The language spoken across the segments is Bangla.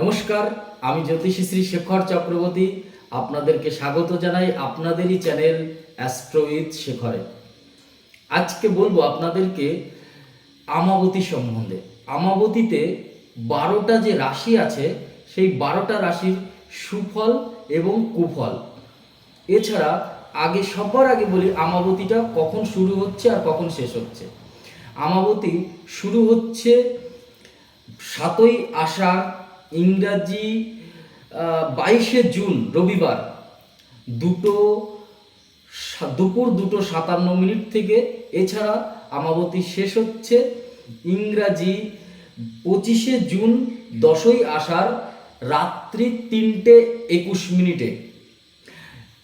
নমস্কার, আমি জ্যোতিষী শ্রী শেখর চক্রবর্তী। আপনাদেরকে স্বাগত জানাই আপনাদেরই চ্যানেল অ্যাস্ট্রোইথ শেখরে। আজকে বলব আপনাদেরকে আমাবতী সম্বন্ধে। আমাবতীতে বারোটা যে রাশি আছে, সেই বারোটা রাশির সুফল এবং কুফল। এছাড়া আগে সবার আগে বলি আমাবতীটা কখন শুরু হচ্ছে আর কখন শেষ হচ্ছে। আমাবতী শুরু হচ্ছে সাতই আষাঢ় ইংরাজি বাইশে জুন, রবিবার, দুটো দুপুর দুটো সাতান্ন মিনিট থেকে এছাড়া আমাবতী শেষ হচ্ছে ইংরাজি পঁচিশে জুন, দশই আষাঢ়, রাত্রি তিনটে একুশ মিনিটে।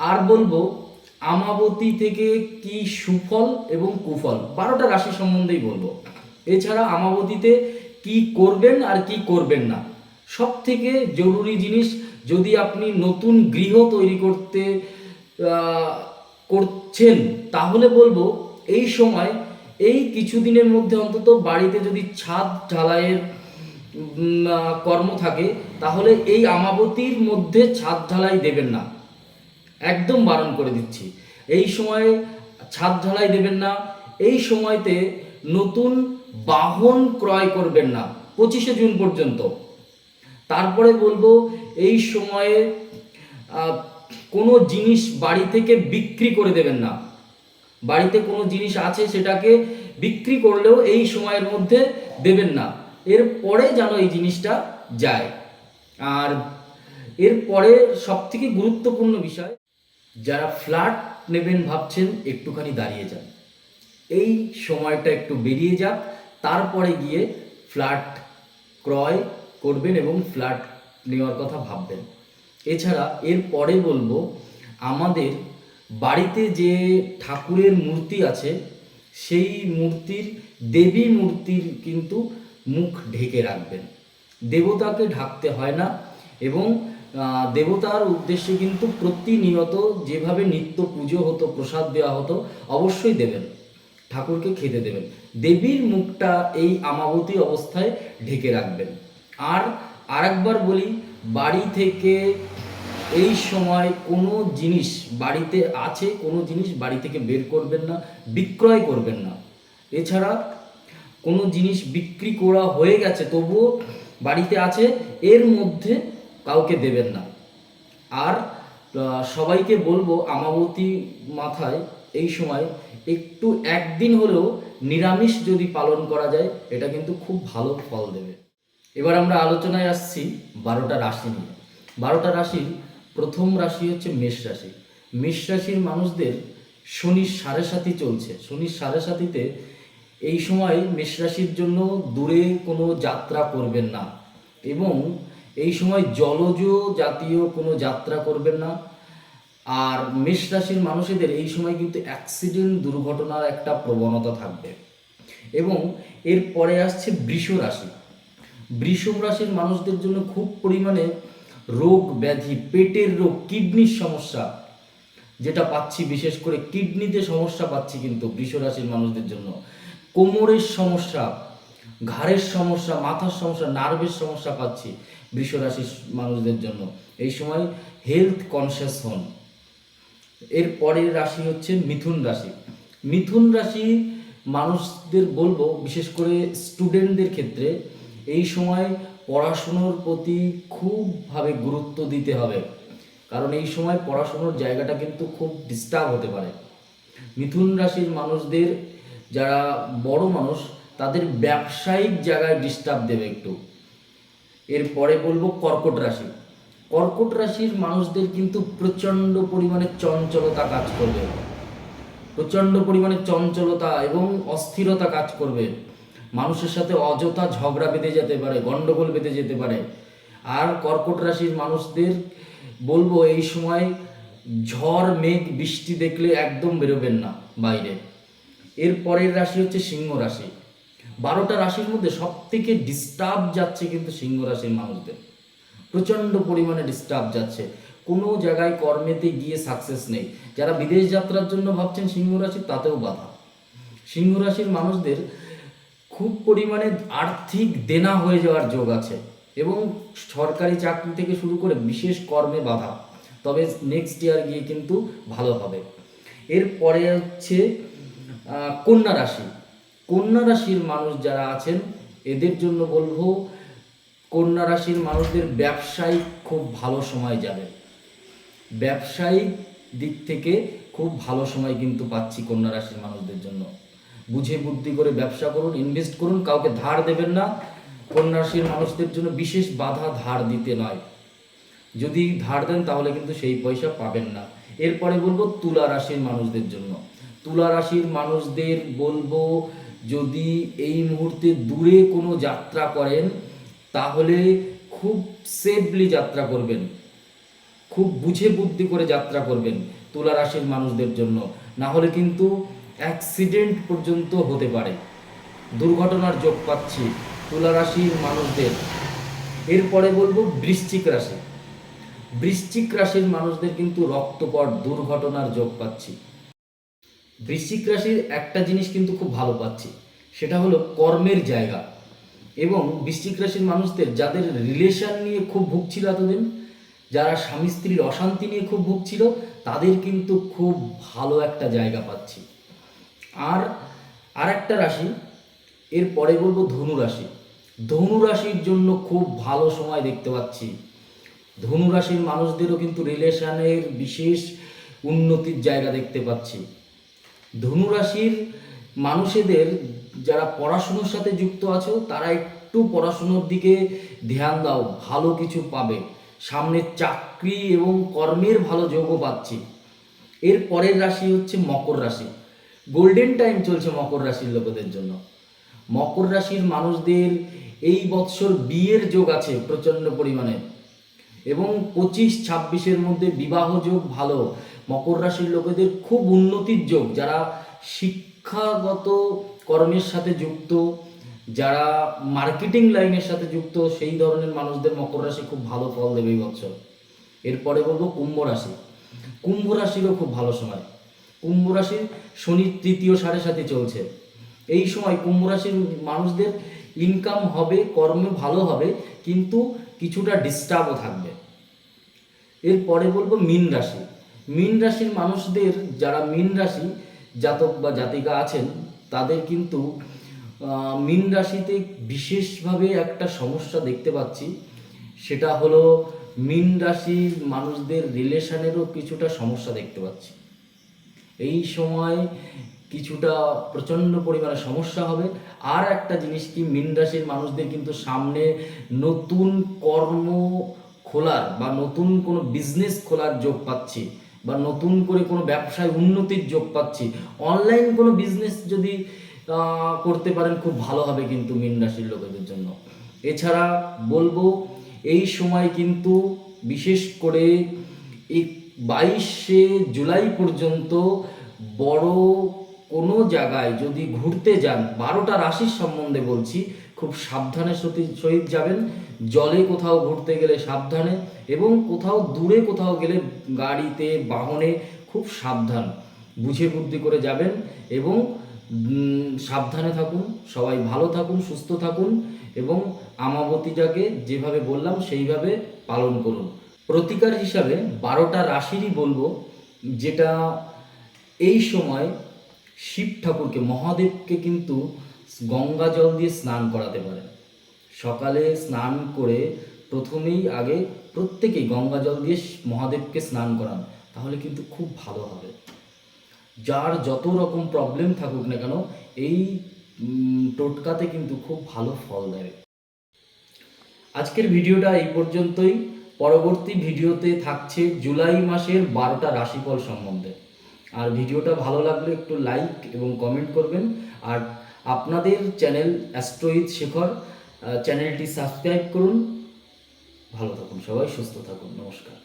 আর বলব, আমাবতী থেকে কি সুফল এবং কুফল? বারোটা রাশি সম্বন্ধেই বলব। এছাড়া আমাবতীতে কি করবেন আর কি করবেন না? সব থেকে জরুরি জিনিস, যদি আপনি নতুন গৃহ তৈরি করতে করছেন, তাহলে বলব এই সময়, এই কিছুদিনের মধ্যে অন্তত বাড়িতে যদি ছাদ ঢালাইয়ের কর্ম থাকে, তাহলে এই আমাবতীর মধ্যে ছাদ ঢালাই দেবেন না। একদম বারণ করে দিচ্ছি। এই সময়ে ছাদ ঢালাই দেবেন না, এই সময়তে নতুন বাহন ক্রয় করবেন না, পঁচিশে জুন পর্যন্ত। তারপরে বলব, এই সময়ে কোনো জিনিস বাড়ি থেকে বিক্রি করে দেবেন না। বাড়িতে কোনো জিনিস আছে সেটাকে বিক্রি করলেও এই সময়ের মধ্যে দেবেন না। এর পরে যেন এই জিনিসটা যায়। আর এরপরে সব থেকে গুরুত্বপূর্ণ বিষয়, যারা ফ্ল্যাট নেবেন ভাবছেন, একটুখানি দাঁড়িয়ে যান। এই সময়টা একটু বেরিয়ে যাক, তারপরে গিয়ে ফ্ল্যাট ক্রয় করবেন এবং ফ্ল্যাট নেওয়ার কথা ভাববেন। এছাড়া এর পরে বলব, আমাদের বাড়িতে যে ঠাকুরের মূর্তি আছে, সেই মূর্তির, দেবী মূর্তির কিন্তু মুখ ঢেকে রাখবেন। দেবতাকে ঢাকতে হয় না এবং দেবতার উদ্দেশ্যে কিন্তু প্রতিনিয়ত যেভাবে নিত্য পুজো হতো, প্রসাদ দেওয়া হতো, অবশ্যই দেবেন। ঠাকুরকে খেতে দেবেন। দেবীর মুখটা এই আমাবতী অবস্থায় ঢেকে রাখবেন। আর আরেকবার বলি, বাড়ি থেকে এই সময় কোনো জিনিস বাড়িতে আছে, কোনো জিনিস বাড়ি থেকে বের করবেন না, বিক্রয় করবেন না। এছাড়া কোনো জিনিস বিক্রি করা হয়ে গেছে, তবুও বাড়িতে আছে, এর মধ্যে কাউকে দেবেন না। আর সবাইকে বলব, আমাবতী মাথায় এই সময় একটু একদিন হলেও নিরামিষ যদি পালন করা যায়, এটা কিন্তু খুব ভালো ফল দেবে। এবার আমরা আলোচনায় আসছি বারোটা রাশি নিয়ে। বারোটা রাশির প্রথম রাশি হচ্ছে মেষ রাশি। মেষ রাশির মানুষদের শনির সাড়ে সাথী চলছে। শনির সাড়ে সাথীতে এই সময় মেষ রাশির জন্য দূরে কোনো যাত্রা করবেন না এবং এই সময় জলজ জাতীয় কোনো যাত্রা করবেন না। আর মেষ রাশির মানুষদের এই সময় কিন্তু অ্যাক্সিডেন্ট দুর্ঘটনার একটা প্রবণতা থাকবে। এবং এর পরে আসছে বৃষ রাশি। বৃষভ রাশির মানুষদের জন্য খুব পরিমাণে রোগ ব্যাধি, পেটের রোগ, কিডনির সমস্যা যেটা পাচ্ছি, বিশেষ করে কিডনিতে সমস্যা পাচ্ছি কিন্তু বৃষ রাশির মানুষদের জন্য। কোমরের সমস্যা, ঘাড়ের সমস্যা, মাথার সমস্যা, নার্ভের সমস্যা পাচ্ছি বৃষ রাশির মানুষদের জন্য। এই সময় হেলথ কনসিয়াস হন। এর পরের রাশি হচ্ছে মিথুন রাশি। মিথুন রাশি মানুষদের বলব, বিশেষ করে স্টুডেন্টদের ক্ষেত্রে এই সময় পড়াশুনোর প্রতি খুবভাবে গুরুত্ব দিতে হবে। কারণ এই সময় পড়াশুনোর জায়গাটা কিন্তু খুব ডিস্টার্ব হতে পারে। মিথুন রাশির মানুষদের যারা বড় মানুষ, তাদের ব্যবসায়িক জায়গায় ডিস্টার্ব দেবে একটু। এরপরে বলব কর্কট রাশি। কর্কট রাশির মানুষদের কিন্তু প্রচণ্ড পরিমাণে চঞ্চলতা কাজ করবে। প্রচণ্ড পরিমাণে চঞ্চলতা এবং অস্থিরতা কাজ করবে। মানুষের সাথে অযথা ঝগড়া বেঁধে যেতে পারে, গন্ডগোল বেঁধে যেতে পারে। আর কর্কট রাশির মানুষদের বলব, এই সময় ঝড়, মেঘ, বৃষ্টি দেখলে একদম বেরোবেন না বাইরে। এর পরের রাশি হচ্ছে সিংহ রাশি। বারোটা রাশির মধ্যে সব থেকে ডিস্টার্ব যাচ্ছে কিন্তু সিংহ রাশির মানুষদের। প্রচণ্ড পরিমাণে ডিস্টার্ব যাচ্ছে। কোনো জায়গায় কর্মেতে গিয়ে সাকসেস নেই। যারা বিদেশ যাত্রার জন্য ভাবছেন সিংহ রাশি, তাতেও বাধা। সিংহ রাশির মানুষদের খুব পরিমাণে আর্থিক দেনা হয়ে যাওয়ার যোগ আছে এবং সরকারি চাকরি থেকে শুরু করে বিশেষ কর্মে বাধা। তবে নেক্সট ইয়ার গিয়ে কিন্তু ভালো হবে। এরপরে হচ্ছে কন্যা রাশি। কন্যা রাশির মানুষ যারা আছেন, এদের জন্য বলব, কন্যা রাশির মানুষদের ব্যবসায় খুব ভালো সময় যাবে। ব্যবসায়িক দিক থেকে খুব ভালো সময় কিন্তু পাচ্ছি কন্যা রাশির মানুষদের জন্য। বুঝে বুদ্ধি করে ব্যবসা করুন ইনভেস্ট করুন, কাউকে ধার দেবেন না। কন্যা রাশির মানুষদের জন্য বিশেষ বাধা ধার দিতে নয়। যদি ধার দেন, তাহলে কিন্তু সেই পয়সা পাবেন না। এরপরে বলব তুলা রাশির মানুষদের জন্য। তুলা রাশির মানুষদের বলব, যদি এই মুহূর্তে দূরে কোনো যাত্রা করেন, তাহলে খুব সেফলি যাত্রা করবেন। খুব বুঝে বুদ্ধি করে যাত্রা করবেন তুলা রাশির মানুষদের জন্য। না হলে কিন্তু অ্যাক্সিডেন্ট পর্যন্ত হতে পারে। দুর্ঘটনার যোগ পাচ্ছি তুলা রাশির মানুষদের। এরপরে বলব বৃশ্চিক রাশি। বৃশ্চিক রাশির মানুষদের কিন্তু রক্তপট দুর্ঘটনার যোগ পাচ্ছি। বৃশ্চিক রাশির একটা জিনিস কিন্তু খুব ভালো পাচ্ছি, সেটা হলো কর্মের জায়গা। এবং বৃশ্চিক রাশির মানুষদের যাদের রিলেশন নিয়ে খুব ভুগছিল এতদিন, যারা স্বামী স্ত্রীর অশান্তি নিয়ে খুব ভুগছিল, তাদের কিন্তু খুব ভালো একটা জায়গা পাচ্ছি। আর আর একটা রাশি এরপরে বলব ধনু রাশি। ধনু রাশির জন্য খুব ভালো সময় দেখতে পাচ্ছি। ধনু রাশির মানুষদেরও কিন্তু রিলেশনের বিশেষ উন্নতির জায়গা দেখতে পাচ্ছি। ধনু রাশির মানুষেদের যারা পড়াশুনোর সাথে যুক্ত আছো, তারা একটু পড়াশুনোর দিকে ধ্যান দাও, ভালো কিছু পাবে। সামনে চাকরি এবং কর্মের ভালো যোগও পাচ্ছি। এর পরের রাশি হচ্ছে মকর রাশি। গোল্ডেন টাইম চলছে মকর রাশির লোকেদের জন্য। মকর রাশির মানুষদের এই বৎসর বিয়ের যোগ আছে প্রচণ্ড পরিমাণে। এবং পঁচিশ, ছাব্বিশের মধ্যে বিবাহ যোগ ভালো। মকর রাশির লোকেদের খুব উন্নতির যোগ। যারা শিক্ষাগত কর্মের সাথে যুক্ত, যারা মার্কেটিং লাইনের সাথে যুক্ত, সেই ধরনের মানুষদের মকর রাশি খুব ভালো ফল দেবে এই বছর এরপরে বলব কুম্ভ রাশি। কুম্ভ রাশিরও খুব ভালো সময়। কুম্ভ রাশির শনি তৃতীয় সাড়ে সাথে চলছে। এই সময় কুম্ভ রাশির মানুষদের ইনকাম হবে, কর্মে ভালো হবে, কিন্তু কিছুটা ডিস্টার্বও থাকবে। এরপরে বলব মীন রাশি। মীন রাশির মানুষদের, যারা মীন রাশি জাতক বা জাতিকা আছেন, তাদের কিন্তু মীন রাশিতে বিশেষভাবে একটা সমস্যা দেখতে পাচ্ছি। সেটা হলো মীন রাশির মানুষদের রিলেশনেরও কিছুটা সমস্যা দেখতে পাচ্ছি। এই সময় কিছুটা প্রচণ্ড পরিমাণে সমস্যা হবে। আর একটা জিনিস কি, মীন রাশির মানুষদের কিন্তু সামনে নতুন কর্ম খোলার বা নতুন কোনো বিজনেস খোলার যোগ পাচ্ছি বা নতুন করে কোনো ব্যবসায় উন্নতির যোগ পাচ্ছি। অনলাইন কোনো বিজনেস যদি করতে পারেন খুব ভালো হবে কিন্তু মীন রাশির লোকেদের জন্য। এছাড়া বলব, এই সময় কিন্তু বিশেষ করে বাইশে জুলাই পর্যন্ত বড় কোনো জায়গায় যদি ঘুরতে যান, বারোটা রাশির সম্বন্ধে বলছি, খুব সাবধানের সতি- সহিত যাবেন, জলে কোথাও ঘুরতে গেলে সাবধানে এবং কোথাও দূরে কোথাও গেলে গাড়িতে, বাহনে খুব সাবধান, বুঝে বুদ্ধি করে যাবেন এবং সাবধানে থাকুন, সবাই ভালো থাকুন, সুস্থ থাকুন এবং আমাবতীটাকে যেভাবে বললাম সেইভাবে পালন করুন। প্রতিকার হিসাবে বারোটা রাশিরই বলব, যেটা এই সময় শিব ঠাকুরকে, মহাদেবকে কিন্তু গঙ্গা জল দিয়ে স্নান করাতে পারেন সকালে স্নান করে প্রথমেই আগে প্রত্যেকেই গঙ্গা জল দিয়ে মহাদেবকে স্নান করান, তাহলে কিন্তু খুব ভালো হবে। যার যত রকম প্রবলেম থাকুক না কেন, এই টোটকাতে কিন্তু খুব ভালো ফল দেবে। আজকের ভিডিওটা এই পর্যন্তই। পরবর্তী ভিডিওতে থাকছে জুলাই মাসের বারোটা রাশিফল সম্বন্ধে। আর ভিডিওটা ভালো লাগলে একটু লাইক এবং কমেন্ট করবেন। আর আপনাদের চ্যানেল অ্যাস্ট্রোহিত শেখর চ্যানেলটি সাবস্ক্রাইব করুন। ভালো থাকুন সবাই, সুস্থ থাকুন। নমস্কার।